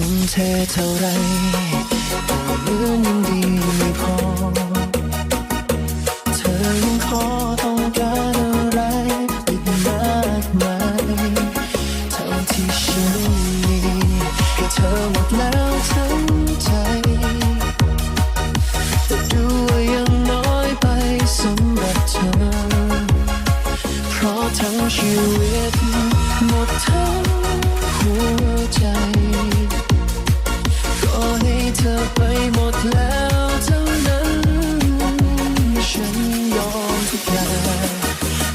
ทุ่มเทเท่าไรก็ยืนยังดีไม่พอ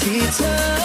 teacher.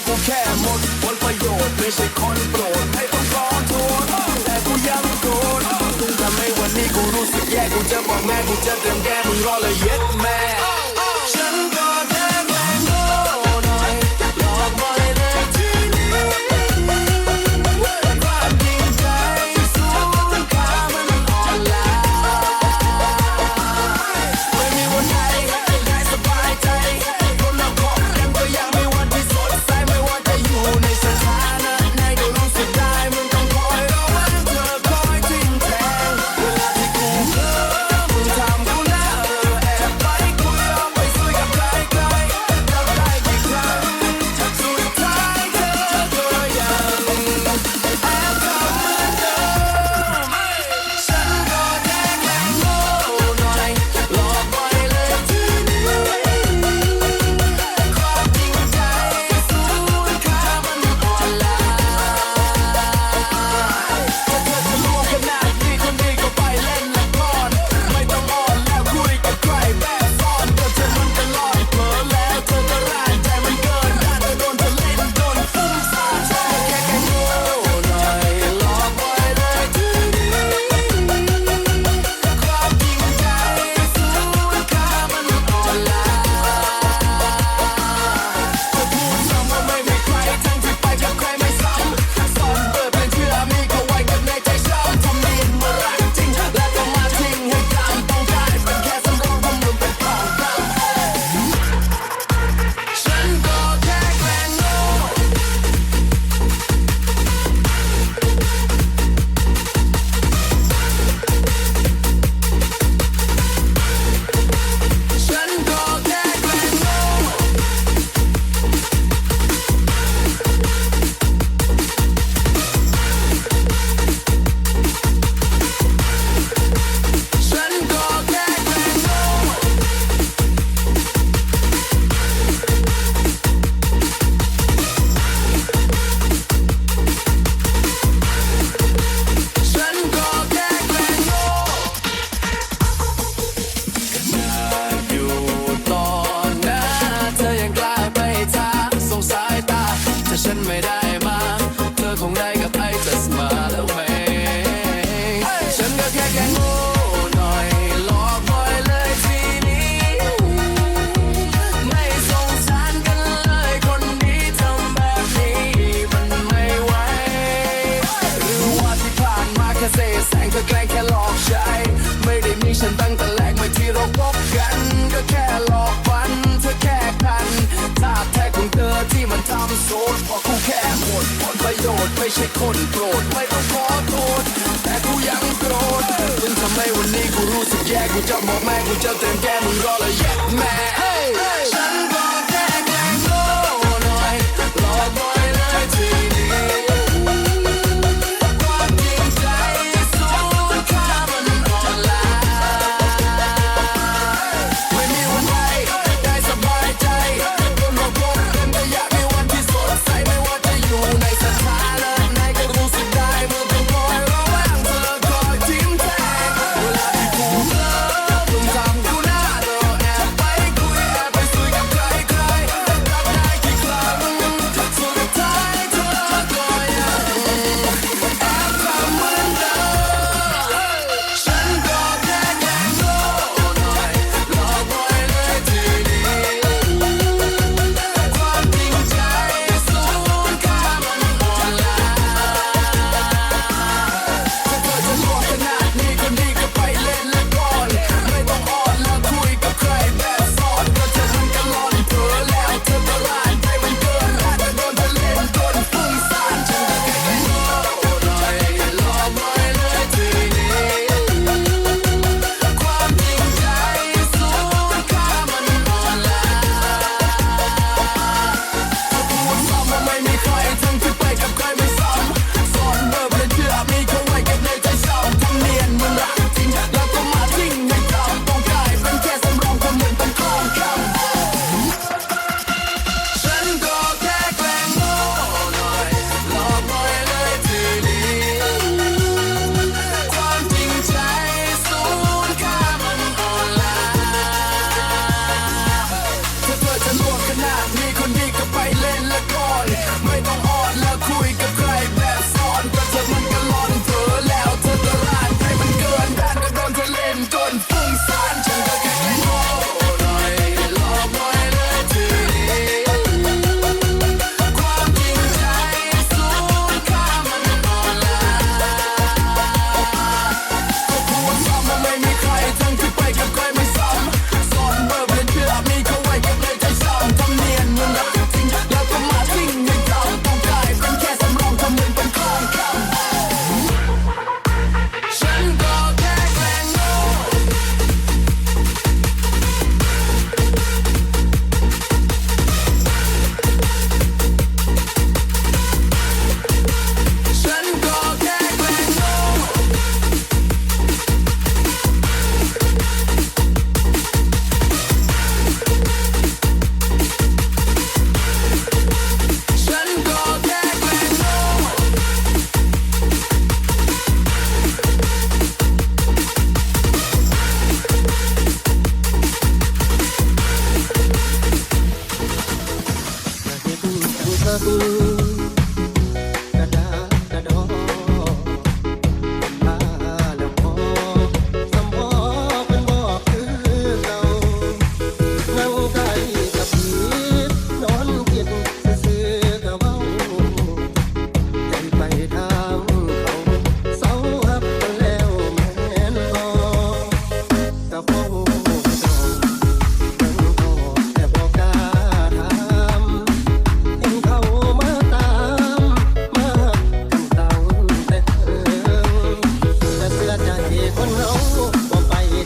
서곡해? คงได้กับไอ้จะมาแล้วไหมฉันก็แค่แค่โง่หน่อยหลอกบ่อยเลยทีนี้ ไม่สงสารกันเลยคนดีทำแบบนี้มันไม่ไหวหรือว่าที่ผ่านมาแค่เสแสร้งเธอแกล้งแค่หลอกใจไม่ได้มีฉันตั้งแต่แรกเมื่อที่เราพบกัน ก็แค่หลอกฝันเธอแค่คันท่าแท้ของเธอที่มันทำโซนพราะกูแค่ ไม่ใช่คนโกรธไม่ต้องขอโทษแต่กูยังโกรธมึงทำให้วันนี้กูรู้สึกแย่กูจะบอกแม่กูจะเต็มแก้มึงรอเลยแย่แม่ Ooh.